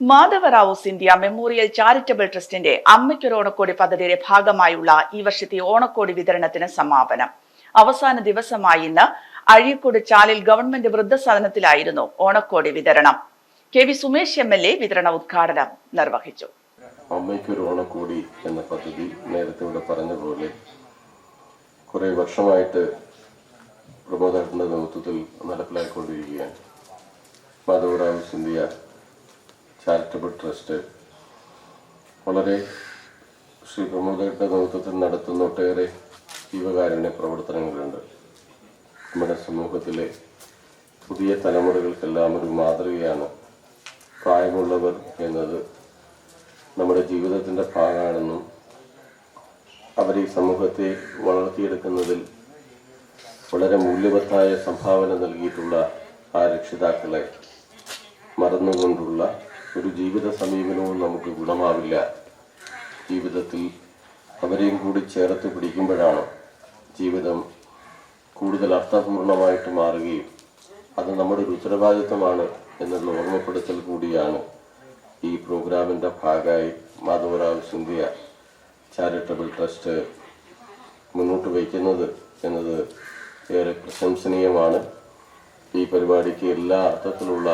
മാധവറാവുസ് Scindia memorial charitable ട്രസ്റ്റിന്റെ അമ്മയ്ക്കൊരു ഓണക്കോടി പദ്ധതിയുടെ ഭാഗമായുള്ള ഈ വർഷത്തെ ഓണക്കോടി വിതരണത്തിന് സമാപനം. അവസാന ദിവസമായി ഇന്ന് അഴീക്കോട് ചാലിൽ ഗവൺമെന്റ് വൃദ്ധസദനത്തിലായിരുന്നു ഓണക്കോടി വിതരണം. K V Sumesh M L A വിതരണ ഉദ്ഘാടനം നിർവഹിച്ചു. അമ്മയ്ക്കൊരു ഓണക്കോടി എന്ന പദ്ധതി നേരത്തെ ഇവിടെ പറഞ്ഞ പോലെ കുറേ വർഷമായിട്ട് പ്രബോധനത്തിന്റെ നേതൃത്വത്തിൽ നടപ്പിലാക്കിക്കൊണ്ടിരിക്കുകയാണ് മാധവറാവ് ചാരിറ്റബിൾ ട്രസ്റ്റ് വളരെ ശ്രീ പ്രമോദയുടെ നേതൃത്വത്തിൽ നടത്തുന്ന ഒട്ടേറെ ജീവകാരുണ്യ പ്രവർത്തനങ്ങളുണ്ട്. നമ്മുടെ സമൂഹത്തിലെ പുതിയ തലമുറകൾക്കെല്ലാം ഒരു മാതൃകയാണ് പ്രായമുള്ളവർ എന്നത്. നമ്മുടെ ജീവിതത്തിന്റെ ഭാഗമാണെന്നും അവർ ഈ സമൂഹത്തെ വളർത്തിയെടുക്കുന്നതിൽ വളരെ മൂല്യവത്തായ സംഭാവന നൽകിയിട്ടുള്ള ആ രക്ഷിതാക്കളെ മറന്നുകൊണ്ടുള്ള ഒരു ജീവിത സമീപനവും നമുക്ക് ഗുണമാവില്ല. ജീവിതത്തിൽ അവരെയും കൂടി ചേർത്ത് പിടിക്കുമ്പോഴാണ് ജീവിതം കൂടുതൽ അർത്ഥപൂർണമായിട്ട് മാറുകയും അത് നമ്മുടെ ഒരു ഉത്തരവാദിത്വമാണ് എന്നുള്ള ഓർമ്മപ്പെടുത്തൽ കൂടിയാണ് ഈ പ്രോഗ്രാമിന്റെ ഭാഗമായി മാധവറാവ് സിന്ധ്യ ചാരിറ്റബിൾ ട്രസ്റ്റ് മുന്നോട്ട് വയ്ക്കുന്നത് എന്നത് ഏറെ പ്രശംസനീയമാണ്. ഈ പരിപാടിക്ക് എല്ലാ അർത്ഥത്തിലുള്ള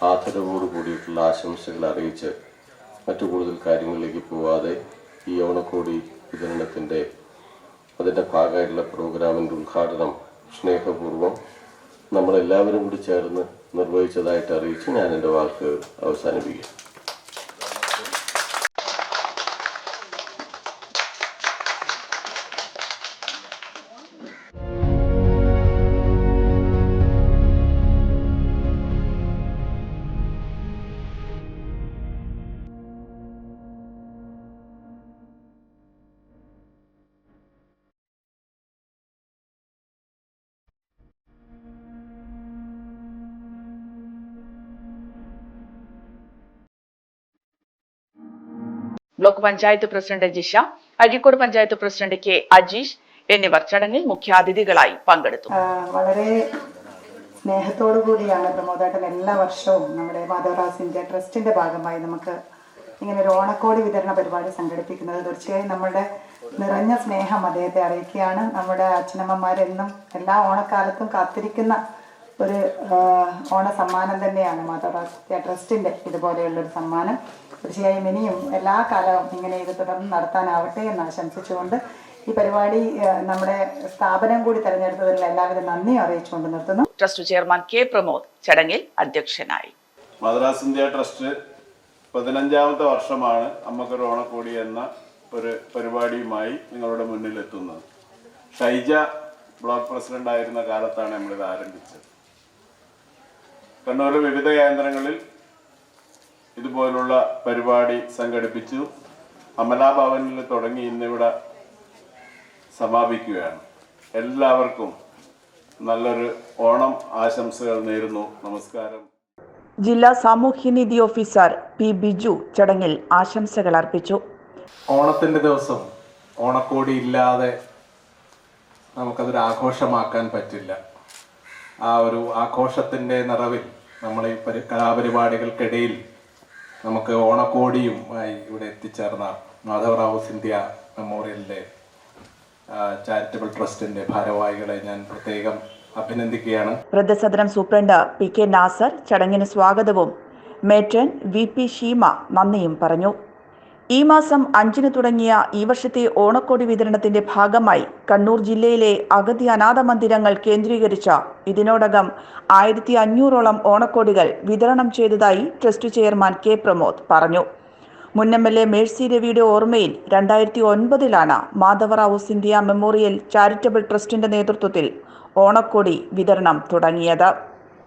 ആദരവോട് കൂടിയിട്ടുള്ള ആശംസകൾ അറിയിച്ച് മറ്റു കൂടുതൽ കാര്യങ്ങളിലേക്ക് പോവാതെ ഈ ഓണക്കോടി വിതരണത്തിന്റെ അതിന്റെ ഭാഗമായിട്ടുള്ള പ്രോഗ്രാമിന്റെ ഉദ്ഘാടനം സ്നേഹപൂർവം നമ്മളെല്ലാവരും കൂടി ചേർന്ന് നിർവഹിച്ചതായിട്ട് അറിയിച്ച് ഞാൻ എന്റെ വാക്ക് അവസാനിപ്പിക്കും block panchayat president Jisha Azhikode panchayat president K Ajeesh എന്നിവർ ചടങ്ങിൽ മുഖ്യാതിഥികളായി പങ്കെടുത്തു. വളരെ സ്നേഹത്തോടു കൂടിയാണ് പ്രമോദേട്ടൻ എല്ലാ വർഷവും നമ്മുടെ മാധവറാസ് ഇന്ത്യ ട്രസ്റ്റിന്റെ ഭാഗമായി നമുക്ക് ഇങ്ങനെ ഒരു ഓണക്കോടി വിതരണ പരിപാടി സംഘടിപ്പിക്കുന്നത്. തീർച്ചയായും നമ്മുടെ നിറഞ്ഞ സ്നേഹം അദ്ദേഹത്തെ അറിയിക്കുകയാണ്. നമ്മുടെ അച്ഛനമ്മമാരെന്നും എല്ലാ ഓണക്കാലത്തും കാത്തിരിക്കുന്ന ഒരു ഓണ സമ്മാനം തന്നെയാണ്. ട്രസ്റ്റിന്റെ ഇതുപോലെയുള്ള ഒരു സമ്മാനം. തീർച്ചയായും ഇനിയും എല്ലാ കാലവും ഇങ്ങനെ ഇത് തുടർന്ന് നടത്താനാവട്ടെ എന്ന് ആശംസിച്ചുകൊണ്ട് ഈ പരിപാടി നമ്മുടെ സ്ഥാപനം കൂടി തെരഞ്ഞെടുത്തതിൽ എല്ലാവരും നന്ദി അറിയിച്ചുകൊണ്ട് നിർത്തുന്നു. ട്രസ്റ്റ് ചെയർമാൻ കെ പ്രമോദ് ചടങ്ങിൽ അധ്യക്ഷനായി. മദ്രാസ് ഇന്ത്യ ട്രസ്റ്റ് പതിനഞ്ചാമത്തെ വർഷമാണ് അമ്മക്കൊരു ഓണക്കോടി എന്ന ഒരു പരിപാടിയുമായി നിങ്ങളുടെ മുന്നിൽ എത്തുന്നത് ഷൈജ ബ്ലോക്ക് പ്രസിഡന്റ് ആയിരുന്ന കാലത്താണ് നമ്മളിത് ആരംഭിച്ചത്. കണ്ണൂർ വിവിധ കേന്ദ്രങ്ങളിൽ ഇതുപോലുള്ള പരിപാടി സംഘടിപ്പിച്ചു. അമലാഭവനിൽ തുടങ്ങി ഇന്നിവിടെ സമാപിക്കുകയാണ്. എല്ലാവർക്കും നല്ലൊരു ഓണം ആശംസകൾ നേരുന്നു. നമസ്കാരം. ജില്ലാ സാമൂഹ്യനീതി ഓഫീസർ പി ബിജു ചടങ്ങിൽ ആശംസകൾ അർപ്പിച്ചു. ഓണത്തിന്റെ ദിവസം ഓണക്കോടി ഇല്ലാതെ നമുക്കതൊരു ആഘോഷമാക്കാൻ പറ്റില്ല. ആ ഒരു ആഘോഷത്തിന്റെ നിറവിൽ നമ്മൾ ഈ പരി കലാപരിപാടികൾക്കിടയിൽ നമുക്ക് ഓണക്കോടിയും ആയി ഇവിടെ എത്തിച്ചേർന്ന മാധവറാവു സിന്ധ്യ മെമ്മോറിയലിലെ ചാരിറ്റബിൾ ട്രസ്റ്റിന്റെ ഭാരവാഹികളെ ഞാൻ പ്രത്യേകം അഭിനന്ദിക്കുകയാണ്. വൃദ്ധസദനം സൂപ്രണ്ട് പി കെ നാസർ ചടങ്ങിന് സ്വാഗതവും. മേറ്റൻ വി പി ഷീമ നന്ദിയും പറഞ്ഞു. ഈ മാസം അഞ്ചിന് തുടങ്ങിയ ഈ വർഷത്തെ ഓണക്കോടി വിതരണത്തിന്റെ ഭാഗമായി കണ്ണൂർ ജില്ലയിലെ അഗതി അനാഥ മന്ദിരങ്ങൾ കേന്ദ്രീകരിച്ച ഇതിനോടകം ആയിരത്തി അഞ്ഞൂറോളം ഓണക്കോടികൾ വിതരണം ചെയ്തതായി ട്രസ്റ്റ് ചെയർമാൻ കെ പ്രമോദ് പറഞ്ഞു. മുൻ എം എൽ എ മേഴ്സി രവിയുടെ ഓർമ്മയിൽ രണ്ടായിരത്തി ഒൻപതിലാണ് മാധവറാവുസ് ഇന്ത്യ മെമ്മോറിയൽ ചാരിറ്റബിൾ ട്രസ്റ്റിന്റെ നേതൃത്വത്തിൽ ഓണക്കോടി വിതരണം തുടങ്ങിയത്.